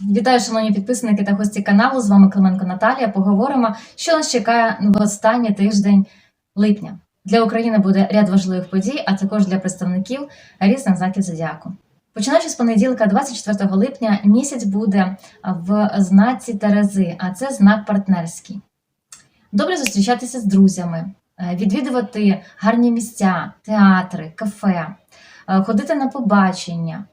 Вітаю, шановні підписники та гості каналу. З вами Клименко Наталія. Поговоримо, що нас чекає в останній тиждень липня. Для України буде ряд важливих подій, а також для представників різних знаків зодіаку. Починаючи з понеділка, 24 липня, місяць буде в знаці Терези, а це знак партнерський. Добре зустрічатися з друзями, е, відвідувати гарні місця, театри, кафе, е, ходити на побачення,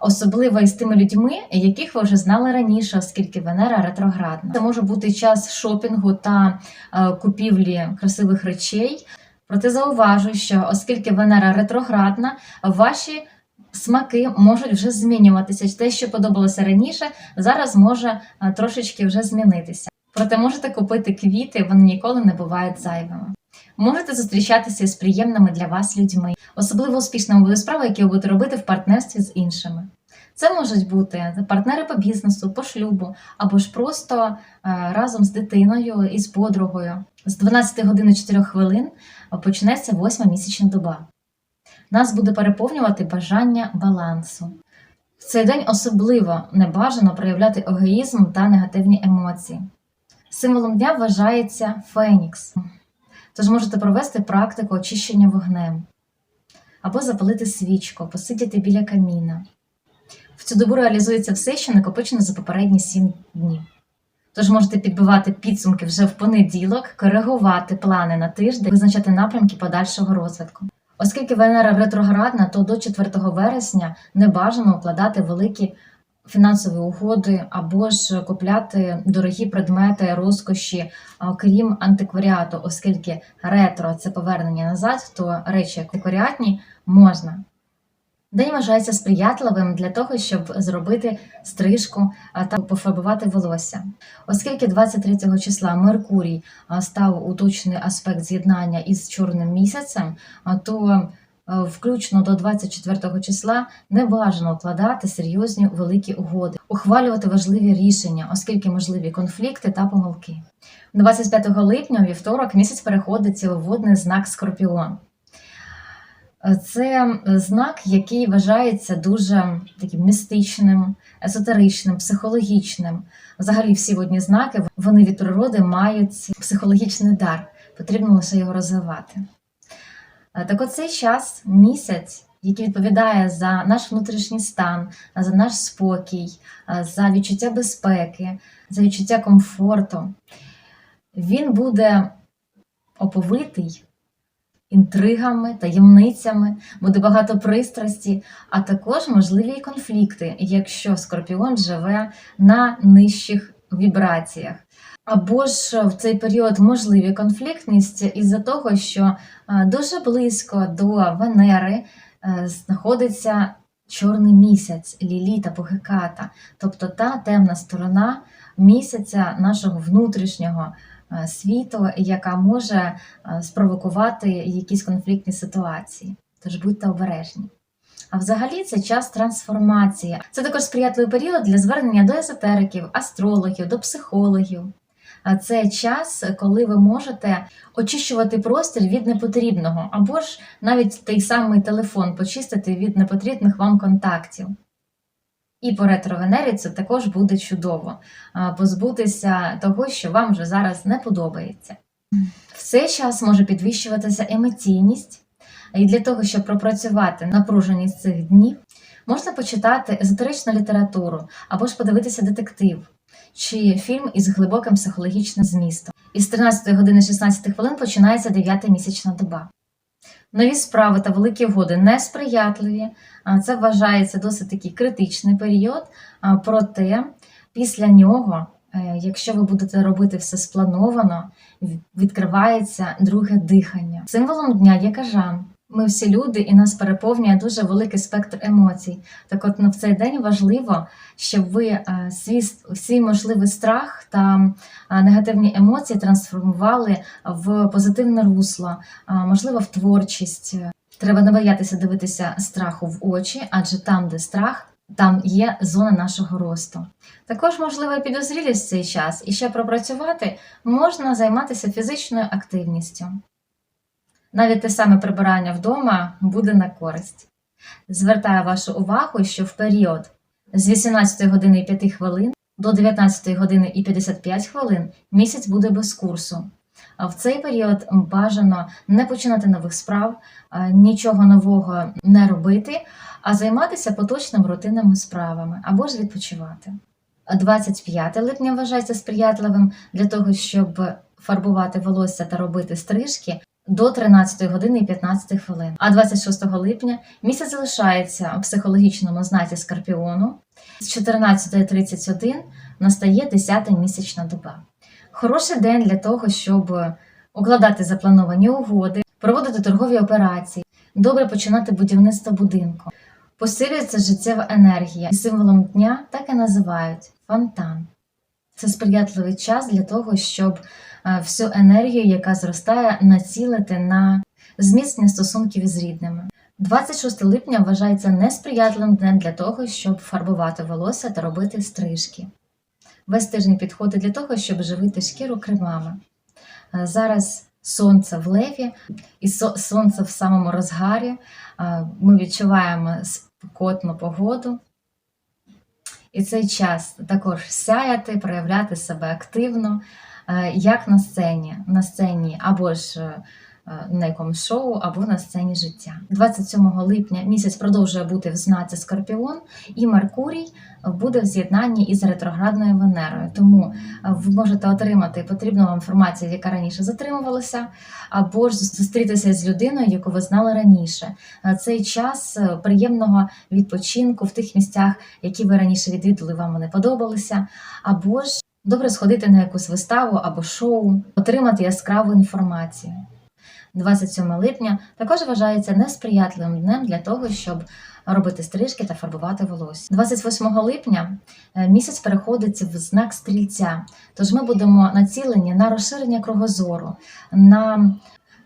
особливо із тими людьми, яких ви вже знали раніше, оскільки Венера ретроградна. Це може бути час шопінгу та е, купівлі красивих речей. Проте зауважу, що оскільки Венера ретроградна, ваші смаки можуть вже змінюватися. Те, що подобалося раніше, зараз може е, трошечки вже змінитися. Проте можете купити квіти, вони ніколи не бувають зайвими. Можете зустрічатися з приємними для вас людьми. Особливо успішними будуть справи, які ви будете робити в партнерстві з іншими. Це можуть бути партнери по бізнесу, по шлюбу, або ж просто е, разом з дитиною і з подругою. З 12 години 4 хвилин почнеться восьма місячна доба. Нас буде переповнювати бажання балансу. В цей день особливо небажано проявляти егоїзм та негативні емоції. Символом дня вважається Фенікс. Тож можете провести практику очищення вогнем або запалити свічку, посидіти біля каміна. Цю добу реалізується все, що накопичено за попередні 7 днів. Тож можете підбивати підсумки вже в понеділок, коригувати плани на тиждень, визначати напрямки подальшого розвитку. Оскільки Венера ретроградна, то до 4 вересня не бажано укладати великі фінансові угоди або ж купляти дорогі предмети розкоші, крім антикваріату, оскільки ретро це повернення назад, то речі антикваріатні можна. День вважається сприятливим для того, щоб зробити стрижку та пофарбувати волосся. Оскільки 23 числа Меркурій став у аспект з'єднання із чорним місяцем, то е, включно до 24 числа не бажано укладати серйозні великі угоди, ухвалювати важливі рішення, оскільки можливі конфлікти та помилки. 25 липня, вівторок, місяць переходить у водний знак Скорпіон. Це знак, який вважається дуже таким містичним, есотеричним, психологічним. Взагалі, всі водні знаки вони від природи мають психологічний дар, потрібно лише його розвивати. Е, Так от цей час, місяць, який відповідає за наш внутрішній стан, за наш спокій, е, за відчуття безпеки, за відчуття комфорту, він буде оповитий інтригами, таємницями, буде багато пристрасті, а також можливі конфлікти, якщо скорпіон живе на нижчих вібраціях. Або ж в цей період можливі конфліктність із-за того, що е, дуже близько до Венери е, знаходиться чорний місяць, Ліліт або Геката, тобто та темна сторона місяця нашого внутрішнього світу, яка може е, спровокувати якісь конфліктні ситуації. Тож будьте обережні. А взагалі це час трансформації. Це також сприятливий період для звернення до езотериків, астрологів, до психологів. Це час, коли ви можете очищувати простір від непотрібного, або ж навіть той самий телефон почистити від непотрібних вам контактів. І по ретро-венері це також буде чудово позбутися того, що вам вже зараз не подобається. В цей час може підвищуватися емоційність, і для того, щоб пропрацювати напруженість цих днів, можна почитати езотеричну літературу або ж подивитися детектив чи фільм із глибоким психологічним змістом. Із 13 години 16 хвилин починається 9 місячна доба. Нові справи та великі угоди несприятливі. Це вважається досить такий критичний період. Проте після нього, е, якщо ви будете робити все сплановано, відкривається друге дихання. Символом дня є кажан. Ми всі люди, і нас переповнює дуже великий спектр емоцій. Так от на в цей день важливо, щоб ви е, свій, свій можливий страх та е, негативні емоції трансформували в позитивне русло, а, можливо, в творчість. Треба не боятися дивитися страху в очі, адже там, де страх, там є зона нашого росту. Також можлива підозрілість в цей час, і ще пропрацювати можна займатися фізичною активністю. Навіть те саме прибирання вдома буде на користь. Звертаю вашу увагу, що в період З 18 години і 5 хвилин до 19 години і 55 хвилин місяць буде без курсу. А в цей період бажано не починати нових справ, нічого нового не робити, а займатися поточними рутинними справами або ж відпочивати. 25 липня вважається сприятливим для того, щоб фарбувати волосся та робити стрижки до 13 години і 15 хвилин. А 26 липня місяць залишається у психологічному знаці Скорпіону. З 14.31 настає 10 місячна доба. Хороший день для того, щоб укладати заплановані угоди, проводити торгові операції, добре починати будівництво будинку. Посилюється життєва енергія, і символом дня так і називають фонтан. Це сприятливий час для того, щоб е, всю енергію, яка зростає, націлити на зміцнення стосунків із рідними. 26 липня вважається несприятливим днем для того, щоб фарбувати волосся та робити стрижки. Весь тиждень підходить для того, щоб живити шкіру кремами. Е, Зараз сонце в леві і сонце в самому розгарі. Е, Ми відчуваємо спекотну погоду. І цей час також сяяти, проявляти себе активно, е, як на сцені, на сцені або ж е, на якомусь шоу, або на сцені життя. 27 липня місяць продовжує бути в знаці Скорпіон, і Меркурій буде в з'єднанні із ретроградною Венерою. Тому е, ви можете отримати потрібну вам інформацію, яка раніше затримувалася, або ж зустрітися з людиною, яку ви знали раніше. Е, Цей час е, приємного відпочинку в тих місцях, які ви раніше відвідали, вам вони подобалися, або ж добре сходити на якусь виставу або шоу, отримати яскраву інформацію. 27 липня також вважається несприятливим днем для того, щоб робити стрижки та фарбувати волосся. 28 липня е, місяць переходить в знак стрільця, тож ми будемо націлені на розширення кругозору, на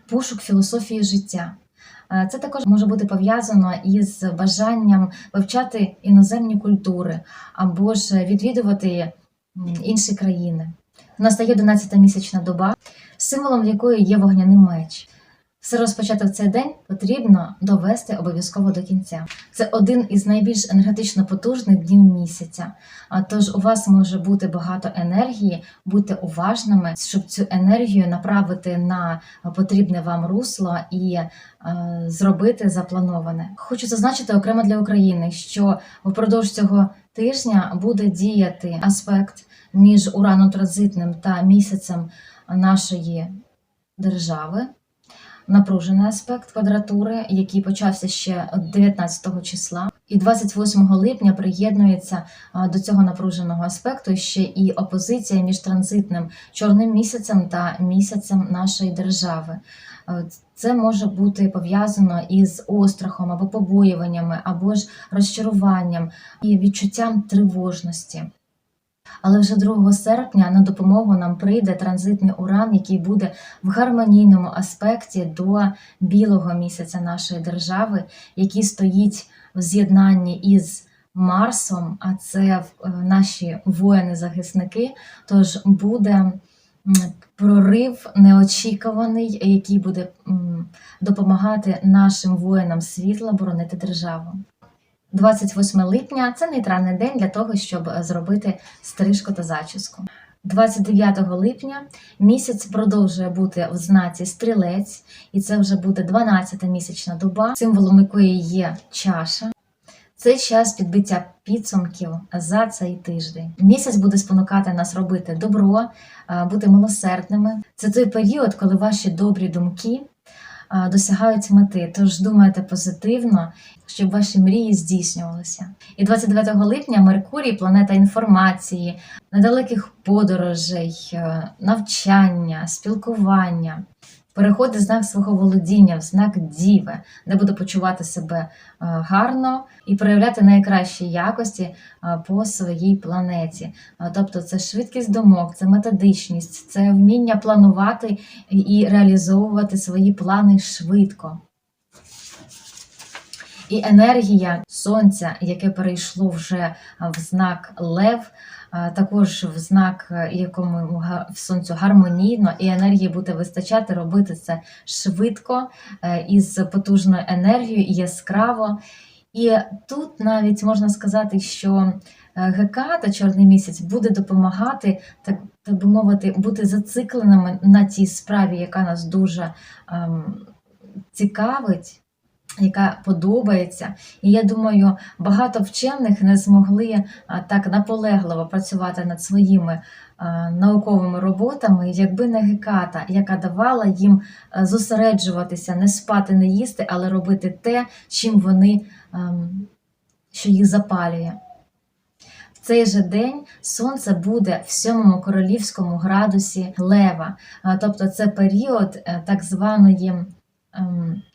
пошук філософії життя. Е, Це також може бути пов'язано із бажанням вивчати іноземні культури або ж відвідувати інші країни. Настає 11 місячна доба, символом якої є вогняний меч. Все розпочати в цей день потрібно довести обов'язково до кінця. Це один із найбільш енергетично потужних днів місяця. А тож у вас може бути багато енергії, будьте уважними, щоб цю енергію направити на потрібне вам русло і е, зробити заплановане. Хочу зазначити окремо для України, що впродовж цього тижня буде діяти аспект між ураном транзитним та місяцем нашої держави. Напружений аспект квадратури, який почався ще 19 числа, і 28 липня приєднується до цього напруженого аспекту ще і опозиція між транзитним чорним місяцем та місяцем нашої держави. Це може бути пов'язано із острахом або побоюваннями, або ж розчаруванням і відчуттям тривожності. Але вже 2 серпня на допомогу нам прийде транзитний уран, який буде в гармонійному аспекті до білого місяця нашої держави, який стоїть в з'єднанні із Марсом, а це е, наші воїни-захисники. Тож буде прорив неочікуваний, який буде допомагати нашим воїнам світла боронити державу. 28 липня це нейтральний день для того, щоб е, зробити стрижку та зачіску. 29 липня місяць продовжує бути в знаці стрілець, і це вже буде 12 місячна доба, символом якої є чаша. Це час підбиття підсумків за цей тиждень. Місяць буде спонукати нас робити добро, е, бути милосердними. Це той період, коли ваші добрі думки досягають мети. Тож думайте позитивно, щоб ваші мрії здійснювалися. І 29 липня Меркурій, планета інформації, недалеких подорожей, е, навчання, спілкування. Переходить в знак свого володіння, в знак діви, де буде почувати себе е, гарно і проявляти найкращі якості е, по своїй планеті. Е, Тобто це швидкість думок, це методичність, це вміння планувати і реалізовувати свої плани швидко. І енергія сонця, яке перейшло вже в знак Лев, також в знак, е, якому сонцю гармонійно, і енергії буде вистачати робити це швидко, е, із потужною енергією яскраво. І тут навіть можна сказати, що е, Геката, чорний місяць, буде допомагати, так, так би мовити, бути зацикленими на тій справі, яка нас дуже ем, цікавить. Яка подобається, і я думаю, багато вчених не змогли так наполегливо працювати над своїми науковими роботами, якби не Геката, яка давала їм зосереджуватися, не спати, не їсти, але робити те, чим вони, ем, що їх запалює. В цей же день сонце буде в сьомому королівському градусі лева, тобто це період е, так званої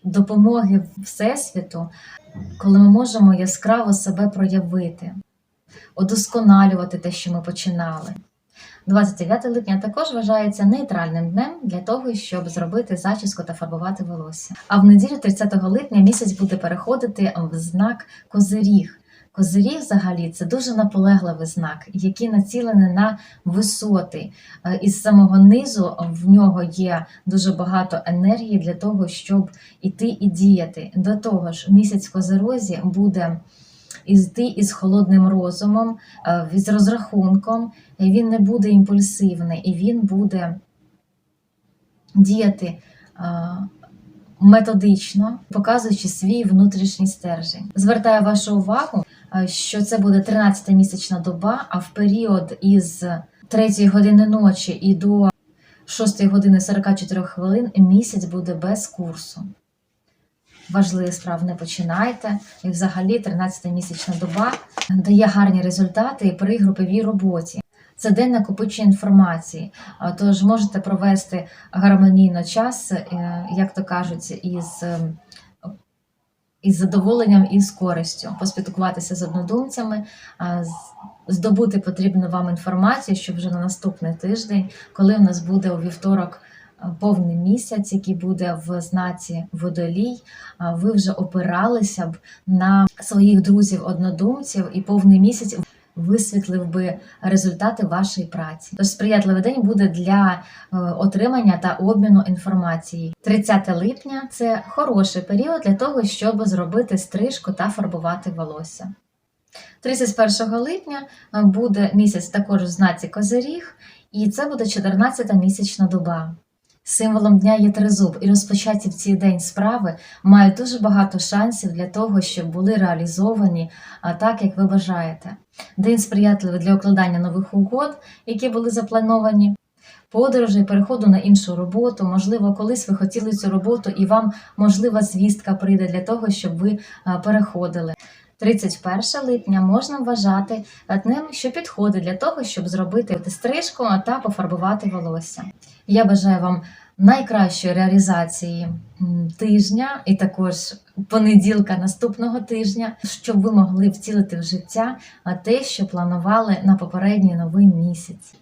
допомоги Всесвіту, коли ми можемо яскраво себе проявити, удосконалювати те, що ми починали. 29 липня також вважається нейтральним днем для того, щоб зробити зачіску та фарбувати волосся. А в неділю 30 липня місяць буде переходити в знак Козиріг. Козиріг взагалі це дуже наполегливий знак, який націлений на висоти. Е, Із самого низу в нього є дуже багато енергії для того, щоб іти і діяти. До того ж, місяць в Козирозі буде йти із холодним розумом, е, з розрахунком, він не буде імпульсивний, і він буде діяти е, методично, показуючи свій внутрішній стержень. Звертаю вашу увагу, що це буде 13 місячна доба, а в період із 3 години ночі і до 6 години 44 хвилин місяць буде без курсу. Важливих справ не починайте. І взагалі 13-місячна доба дає гарні результати при груповій роботі. Це день накопичення інформації, тож можете провести гармонійно час, е, як то кажуть, із, е, із задоволенням і з користю, поспілкуватися з однодумцями, здобути потрібну вам інформацію, щоб вже на наступний тиждень, коли в нас буде у вівторок повний місяць, який буде в знаці водолій, ви вже опиралися б на своїх друзів-однодумців, і повний місяць висвітлив би результати вашої праці. Тож сприятливий день буде для е, отримання та обміну інформації. 30 липня це хороший період для того, щоб зробити стрижку та фарбувати волосся. 31 липня е, буде місяць також в знаці Козиріг, і це буде 14-та місячна доба. Символом дня є тризуб, і розпочаті в цей день справи мають дуже багато шансів для того, щоб були реалізовані так, як ви бажаєте. День сприятливий для укладання нових угод, які були заплановані, подорожей, переходу на іншу роботу. Можливо, колись ви хотіли цю роботу, і вам можлива звістка прийде для того, щоб ви переходили. 31 липня можна вважати днем, що підходить для того, щоб зробити стрижку та пофарбувати волосся. Я бажаю вам найкращої реалізації тижня і також понеділка наступного тижня, щоб ви могли втілити в життя те, що планували на попередній новий місяць.